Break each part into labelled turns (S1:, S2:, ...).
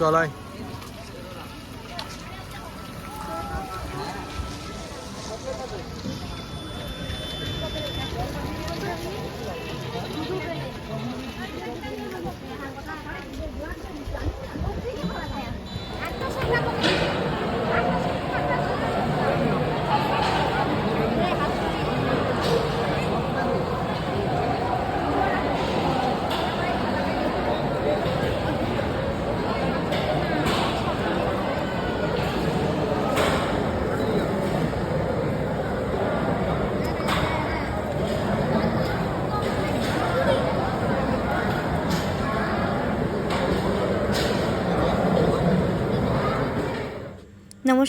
S1: cho lên Thank you.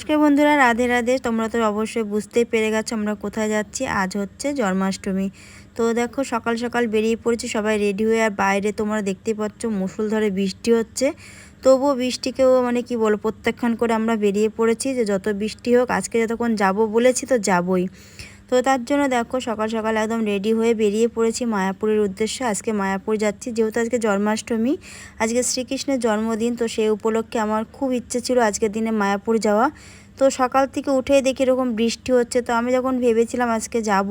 S2: নমস্কার বন্ধুরা, রাধে রাধে। তোমরা তো অবশ্যই বুঝতেই পেরে গেছো আমরা কোথায় যাচ্ছি। আজ হচ্ছে জন্মাষ্টমী। তো দেখো, সকাল সকাল বেরিয়ে পড়েছি, সবাই রেডি হয়ে আর বাইরে তোমরা দেখতে পাচ্ছ মুসুল ধরে বৃষ্টি হচ্ছে। তবুও বৃষ্টিকেও মানে কি বলো প্রত্যাখ্যান করে আমরা বেরিয়ে পড়েছি যে যত বৃষ্টি হোক, আজকে যতক্ষণ যাব বলেছি তো যাবই। তো তার জন্য দেখো সকাল সকাল একদম রেডি হয়ে বেরিয়ে পড়েছি মায়াপুরের উদ্দেশ্যে। আজকে মায়াপুর যাচ্ছি, যেহেতু আজকে জন্মাষ্টমী, আজকে শ্রীকৃষ্ণের জন্মদিন, তো সেই উপলক্ষে আমার খুব ইচ্ছে ছিল আজকের দিনে মায়াপুর যাওয়া। তো সকাল থেকে উঠেই দেখি এরকম বৃষ্টি হচ্ছে, তো আমি যখন ভেবেছিলাম আজকে যাব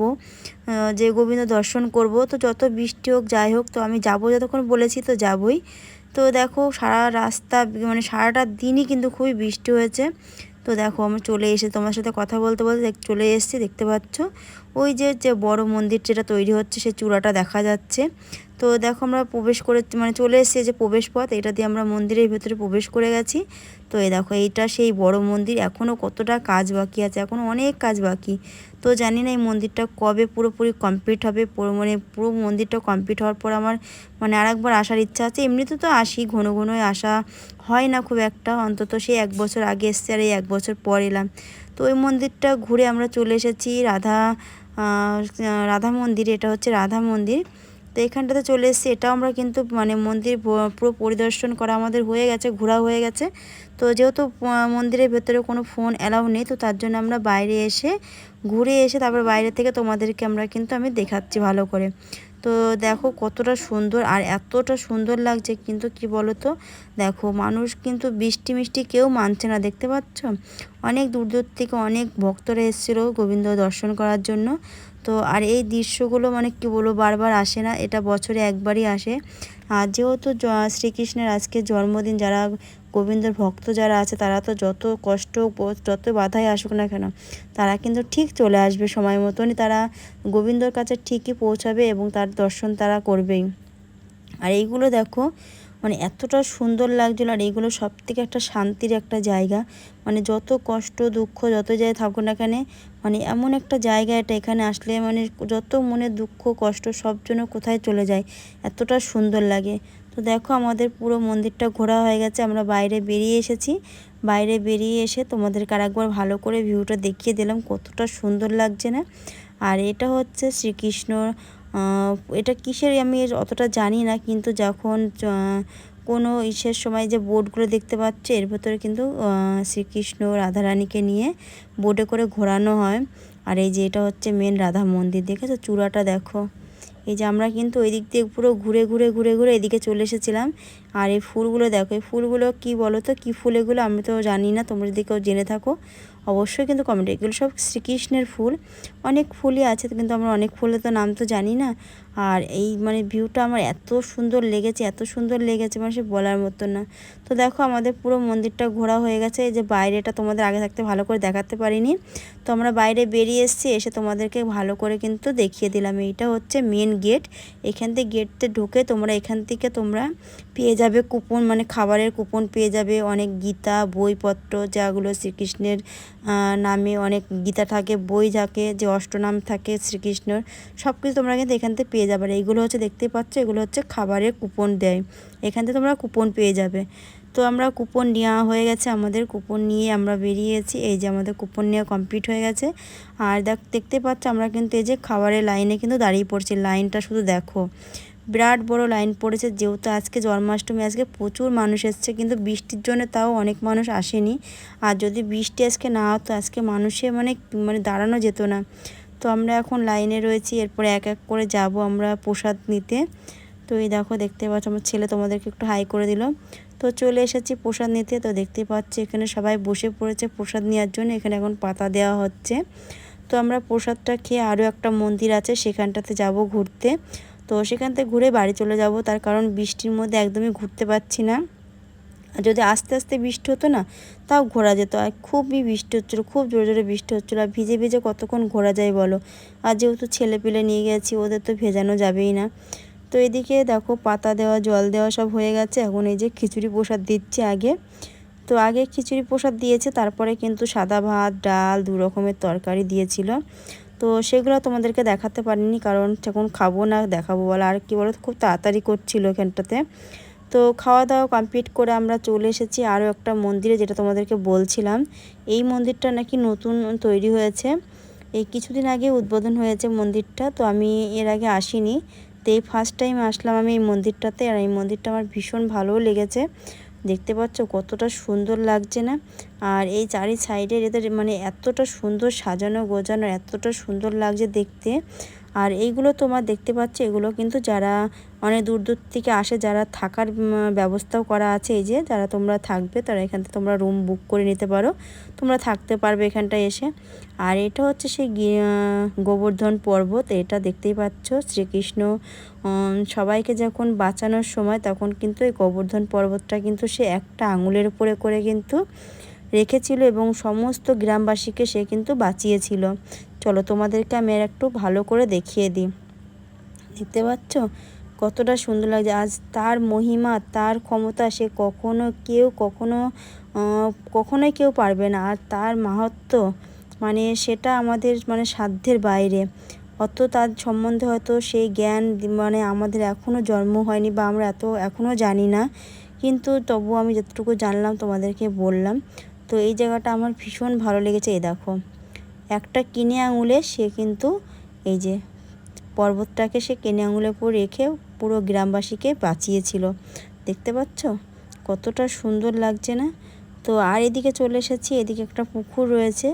S2: যে গোবিন্দ দর্শন করব, তো যত বৃষ্টি হোক, যাই হোক, তো আমি যাব যতক্ষণ বলেছি, তো যাবই। তো দেখো সারা রাস্তা মানে সারাটা দিনই কিন্তু খুবই বৃষ্টি হয়েছে। তো দেখো আমি চলে এসে তোমার সাথে কথা বলতে বলতে চলে এসেছি দেখতে পাচ্ছ? ওই যে যে বড় মন্দির যেটা তৈরি হচ্ছে, সেই চূড়াটা দেখা যাচ্ছে। তো দেখো আমরা প্রবেশ করে মানে চলে এসেছি যে প্রবেশ পথ। এটা দিয়ে আমরা মন্দিরের ভেতরে প্রবেশ করে গেছি। তো এই দেখো, এইটা সেই বড় মন্দির। এখনও কতটা কাজ বাকি আছে? এখনও অনেক কাজ বাকি। তো জানি না এই মন্দিরটা কবে পুরোপুরি কমপ্লিট হবে। পুরো মানে পুরো মন্দিরটা কমপ্লিট হওয়ার পর আমার মানে আরেকবার আসার ইচ্ছা আছে। এমনিতে তো আসি, ঘন ঘনই আসা হয় না খুব একটা। অন্তত সেই এক বছর আগে এসছি আর এই এক বছর পর এলাম। তো ওই মন্দিরটা ঘুরে আমরা চলে এসেছি। রাধা রাধা মন্দির, এটা হচ্ছে রাধা মন্দির। তো এখানটাতে চলে এসেছি। এটাও আমরা কিন্তু মানে মন্দির পুরো পরিদর্শন করা আমাদের হয়ে গেছে, ঘোরা হয়ে গেছে। তো যেহেতু মন্দিরের ভেতরে কোনো ফোন অ্যালাউ নেই, তো তার জন্য আমরা বাইরে এসে, ঘুরে এসে তারপর বাইরে থেকে তোমাদেরকে আমরা কিন্তু আমি দেখাচ্ছি ভালো করে। তো দেখো কতটা সুন্দর আর এতটা সুন্দর লাগছে কিন্তু কি বলো তো দেখো মানুষ কিন্তু বৃষ্টি মিষ্টি কেউ মানছে না, দেখতে পাচ্ছ? অনেক দূর দূর থেকে অনেক ভক্তরা এসেছিল গোবিন্দ দর্শন করার জন্য। তো আর এই দৃশ্যগুলো মানে কি বলব, বারবার আসে না, এটা বছরে একবারই আসে। আর যেহেতু শ্রীকৃষ্ণের আজকে জন্মদিন, যারা গোবিন্দর ভক্ত যারা আছে, তারা তো যত কষ্ট, যত বাধাই আসুক না কেন, তারা কিন্তু ঠিক চলে আসবে সময় মতনই। তারা গোবিন্দর কাছে ঠিকই পৌঁছাবে এবং তার দর্শন তারা করবেই। আর এইগুলো দেখো মানে এতটা সুন্দর লাগছিল আর এইগুলো সব থেকে একটা শান্তির একটা জায়গা। মানে যত কষ্ট, দুঃখ যত যাই থাকুক না কেন মানে এমন একটা জায়গা এটা এখানে আসলে মানে যত মনে দুঃখ, কষ্ট সব জন্য কোথায় চলে যায়, এতটা সুন্দর লাগে। তো দেখো আমাদের পুরো মন্দিরটা ঘোরা হয়ে গেছে, আমরা বাইরে বেরিয়ে এসেছি। বাইরে বেরিয়ে এসে তোমাদেরকে আরেকবার ভালো করে ভিউটা দেখিয়ে দিলাম কতটা সুন্দর লাগছে না। আর এটা হচ্ছে শ্রীকৃষ্ণ এটা কিসের আমি অতটা জানি না, কিন্তু যখন কোনো ইসের সময় যে বোটগুলো দেখতে পাচ্ছে, এর ভেতরে কিন্তু শ্রীকৃষ্ণ রাধারানীকে নিয়ে বোটে করে ঘোরানো হয়। আর এই যে এটা হচ্ছে মেন রাধা মন্দির, দেখেছ? চূড়াটা দেখো। এই যে আমরা কিন্তু ওই দিক দিয়ে পুরো ঘুরে ঘুরে ঘুরে ঘুরে এদিকে চলে এসেছিলাম। আর এই ফুলগুলো দেখো, এই ফুলগুলো কি বলো তো কী ফুল এগুলো? আমি তো জানি না, তোমরা যদি কেউ জেনে থাকো। অবশ্যই কিন্তু কমেন্ট এগুলো সব শ্রীকৃষ্ণের ফুল। অনেক ফুলই আছে, কিন্তু আমরা অনেক ফুলের তো নাম তো জানি না। আর এই মানে ভিউটা আমার এত সুন্দর লেগেছে, এত সুন্দর লেগেছে মানে সে বলার মতো না। তো দেখো আমাদের পুরো মন্দিরটা ঘোরা হয়ে গেছে। এই যে বাইরেটা তোমাদের আগে থাকতে ভালো করে দেখাতে পারিনি। তো আমরা বাইরে বেরিয়ে এসেছি, এসে তোমাদেরকে ভালো করে কিন্তু দেখিয়ে দিলাম। এইটা হচ্ছে মেন গেট এখান থেকে গেটতে ঢুকে তোমরা এখান থেকে তোমরা পেয়ে যাবে কুপন মানে খাবারের কুপন পেয়ে যাবে। অনেক গীতা, বইপত্র যাগুলো শ্রীকৃষ্ণের নামে অনেক গীতা থাকে, বই থাকে, যে অষ্টনাম থাকে শ্রীকৃষ্ণর সব কিছু তোমরা কিন্তু এখান থেকে পেয়ে যাবে। আর এইগুলো হচ্ছে দেখতে পাচ্ছ, এগুলো হচ্ছে খাবারের কুপন দেয়। এখান থেকে তোমরা কুপন পেয়ে যাবে। তো আমরা কুপন নেওয়া হয়ে গেছে, আমাদের কুপন নিয়ে আমরা বেরিয়েছি। এই যে আমাদের কুপন নেওয়া কমপ্লিট হয়ে গেছে। আর দেখ, দেখতে পাচ্ছ, আমরা কিন্তু এই যে খাবারের লাইনে কিন্তু দাঁড়িয়ে পড়ছি। লাইনটা শুধু দেখো। বিরাট বড় লাইন পড়েছে, যেহেতু আজকে জন্মাষ্টমী, আজকে প্রচুর মানুষ এসছে, কিন্তু বৃষ্টির জন্য তাও অনেক মানুষ আসেনি। আর যদি বৃষ্টি আজকে না হতো, আজকে মানুষে মানে মানে দাঁড়ানো যেত না। তো আমরা এখন লাইনে রয়েছি, এরপরে এক এক করে যাব আমরা প্রসাদ নিতে। তো এই দেখো, দেখতে পাচ্ছ, আমার ছেলে তোমাদেরকে একটু হাই করে দিল। তো চলে এসেছি প্রসাদ নিতে, তো দেখতে পাচ্ছি, এখানে সবাই বসে পড়েছে প্রসাদ নেওয়ার জন্য, এখানে এখন পাতা দেওয়া হচ্ছে। তো আমরা প্রসাদটা খেয়ে আরও একটা মন্দির আছে, সেখানটাতে যাব ঘুরতে। তো সেখান থেকে ঘুরে বাড়ি চলে যাব। তার কারণ বৃষ্টির মধ্যে একদমই ঘুরতে পারছি না। আর যদি আস্তে আস্তে বৃষ্টি হতো না, তাও ঘোরা যেত। আর খুবই বৃষ্টি হচ্ছিল, খুব জোরে জোরে বৃষ্টি হচ্ছিল। আর ভিজে ভিজে কতক্ষণ ঘোরা যায় বলো? আর যেহেতু ছেলে পেলে নিয়ে গেছি, ওদের তো ভেজানো যাবেই না। তো এদিকে দেখো পাতা দেওয়া, জল দেওয়া সব হয়ে গেছে। এখন এই যে খিচুড়ি প্রসাদ দিচ্ছে আগে। তো আগে খিচুড়ি প্রসাদ দিয়েছে, তারপরে কিন্তু সাদা ভাত, ডাল, দু রকমের তরকারি দিয়েছিল। তো সেগুলো তোমাদেরকে দেখাতে পারিনি কারণ যখন খাব না দেখাবো বলে। আর কি বলো খুব তাড়াতাড়ি করছিল এখানটাতে তো খাওয়া দাওয়া কমপ্লিট করে আমরা চলে এসেছি আরও একটা মন্দিরে যেটা তোমাদেরকে বলছিলাম। এই মন্দিরটা নাকি নতুন তৈরি হয়েছে। এই কিছুদিন আগে উদ্বোধন হয়েছে মন্দিরটা, তো আমি এর আগে আসিনি। তো এই ফার্স্ট টাইম আসলাম আমি এই মন্দিরটাতে। আর এই মন্দিরটা আমার ভীষণ ভালোও লেগেছে। দেখতে পাচ্ছ কতটা সুন্দর লাগছে না? আর এই চারি সাইডের এদের মানে এতটা সুন্দর সাজানো গোজানো, এতটা সুন্দর লাগছে দেখতে। আর এইগুলো তোমার দেখতে পাচ্ছ, এগুলো কিন্তু যারা অনেক দূর দূর থেকে আসে, যারা থাকার ব্যবস্থাও করা আছে, এই যে যারা তোমরা থাকবে, তারা এখান থেকে তোমরা রুম বুক করে নিতে পারো। তোমরা থাকতে পারবে এখানটায় এসে। আর এটা হচ্ছে সেই গোবর্ধন পর্বত, এটা দেখতেই পাচ্ছ। শ্রীকৃষ্ণ সবাইকে যখন বাঁচানোর সময়, তখন কিন্তু এই গোবর্ধন পর্বতটা কিন্তু সে একটা আঙুলের উপরে করে কিন্তু রেখেছিল এবং সমস্ত গ্রামবাসীকে সে কিন্তু বাঁচিয়েছিল। চলো তোমাদেরকে আমি আর একটু ভালো করে দেখিয়ে দিই। দেখতে পাচ্ছ? কতটা সুন্দর লাগছে। আজ তার মহিমা, তার ক্ষমতা সে কখনো কেউ কখনো কখনোই কেউ পারবে না। আর তার মাহাত্ম মানে সেটা আমাদের মানে সাধ্যের বাইরে। অত তার সম্বন্ধে হয়তো সেই জ্ঞান মানে আমাদের এখনও জন্ম হয়নি বা আমরা এত এখনও জানি না। কিন্তু তবু আমি যতটুকু জানলাম, তোমাদেরকে বললাম। তো এই জায়গাটা আমার ভীষণ ভালো লেগেছে, এই দেখো। একটা কিনে আঙুলে সে কিন্তু এই যে পর্বতটাকে সে কেনে আঙুলের উপর রেখে পুরো গ্রামবাসীকে বাঁচিয়েছিল। দেখতে পাচ্ছ? কতটা সুন্দর লাগছে না? তো আর এদিকে চলে এসেছি, এদিকে একটা পুকুর রয়েছে।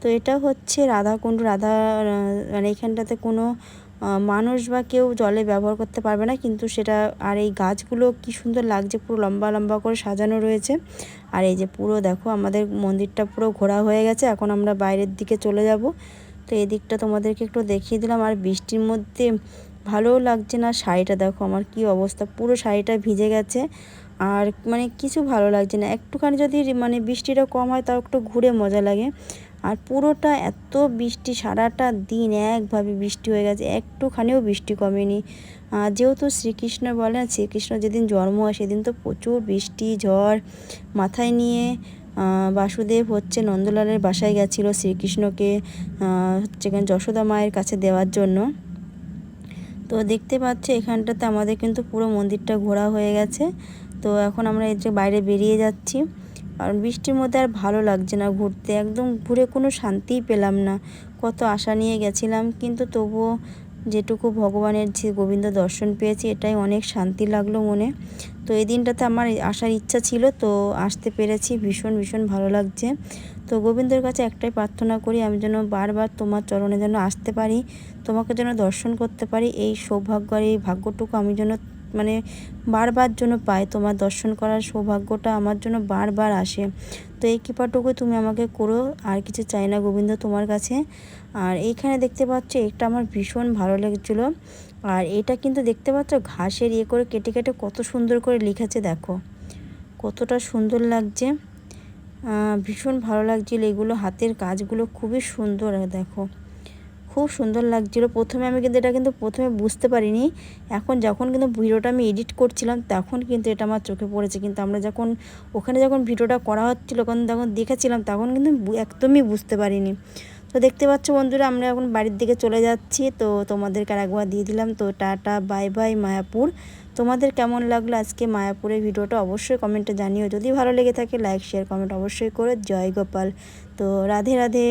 S2: তো এটা হচ্ছে রাধাকুণ্ড, রাধা মানে এখানটাতে কোনো মানুষ বা কেউ জলে ব্যবহার করতে পারবে না, কিন্তু সেটা, আর এই গাছগুলো কি সুন্দর লাগছে, পুরো লম্বা লম্বা করে সাজানো রয়েছে। আর এই যে পুরো দেখো, আমাদের মন্দিরটা পুরো ঘোরা হয়ে গেছে, এখন আমরা বাইরের দিকে চলে যাব। তো এদিকটা তোমাদেরকে একটু দেখিয়ে দিলাম, আর বৃষ্টির মধ্যে ভালোও লাগছে না, শাড়িটা দেখো আমার কি অবস্থা, পুরো শাড়িটা ভিজে গেছে। আর মানে কিছু ভালো লাগছে না, একটুখানি যদি মানে বৃষ্টিটা কম হয় তাও একটু ঘুরে মজা লাগে। আর পুরোটা এত বৃষ্টি, সারাটা দিন একভাবে বৃষ্টি হয়ে গেছে, একটুখানিও বৃষ্টি কমেনি। যেহেতু শ্রীকৃষ্ণ বলে শ্রীকৃষ্ণ যেদিন জন্ম হয় সেদিন তো প্রচুর বৃষ্টি, ঝড় মাথায় নিয়ে বাসুদেব হচ্ছে নন্দলালের বাসায় গেছিল শ্রীকৃষ্ণকে হচ্ছে যশোদা মায়ের কাছে দেওয়ার জন্য। তো দেখতে পাচ্ছে এখানটাতে আমাদের কিন্তু পুরো মন্দিরটা ঘোরা হয়ে গেছে। তো এখন আমরা এর বাইরে বেরিয়ে যাচ্ছি। কারণ বৃষ্টির মধ্যে আর ভালো লাগছে না ঘুরতে। একদম ঘুরে কোনো শান্তিই পেলাম না। কত আশা নিয়ে গেছিলাম, কিন্তু তবুও যেটুকু ভগবানের যে গোবিন্দ দর্শন পেয়েছি, এটাই অনেক শান্তি লাগল মনে। তো এই দিনটাতে আমার আসার ইচ্ছা ছিল, তো আসতে পেরেছি। ভীষণ ভীষণ ভালো লাগছে। তো গোবিন্দর কাছে একটাই প্রার্থনা করি, আমি যেন বারবার তোমার চরণে যেন আসতে পারি, তোমাকে যেন দর্শন করতে পারি। এই সৌভাগ্য আর এই ভাগ্যটুকু আমি যেন মানে বারবার জন্য পাই তোমার দর্শন করার সৌভাগ্যটা আমার জন্য বারবার আসে। তো এই কৃপাটুকু তুমি আমাকে করো, আর কিছু চাই না গোবিন্দ তোমার কাছে। আর এইখানে দেখতে পাচ্ছ এটা আমার ভীষণ ভালো লেগেছিলো। আর এটা কিন্তু দেখতে পাচ্ছ, ঘাসের ইয়ে করে কেটে কেটে কত সুন্দর করে লিখেছে, দেখো। কতটা সুন্দর লাগছে। ভীষণ ভালো লাগছিল, এগুলো হাতের কাজগুলো খুবই সুন্দর, দেখো। খুব সুন্দর লাগছিল। প্রথমে আমি কিন্তু এটা কিন্তু প্রথমে বুঝতে পারিনি। এখন যখন কিন্তু ভিডিওটা আমি এডিট করছিলাম, তখন কিন্তু এটা আমার চোখে পড়েছে। কিন্তু আমরা যখন ওখানে যখন ভিডিওটা করা হচ্ছিল, তখন যখন দেখেছিলাম, তখন কিন্তু একদমই বুঝতে পারিনি। তো দেখতে পাচ্ছ বন্ধুরা, আমরা এখন বাড়ির দিকে চলে যাচ্ছি। তো তোমাদেরকে একবার দিয়ে দিলাম। তো টাটা, বাই বাই, মায়াপুর। তোমাদের কেমন লাগল আজকে মায়াপুরের ভিডিওটা অবশ্যই কমেন্টে জানিও। যদি ভালো লেগে থাকে, লাইক, শেয়ার, কমেন্ট অবশ্যই করে। জয় গোপাল। তো রাধে রাধে।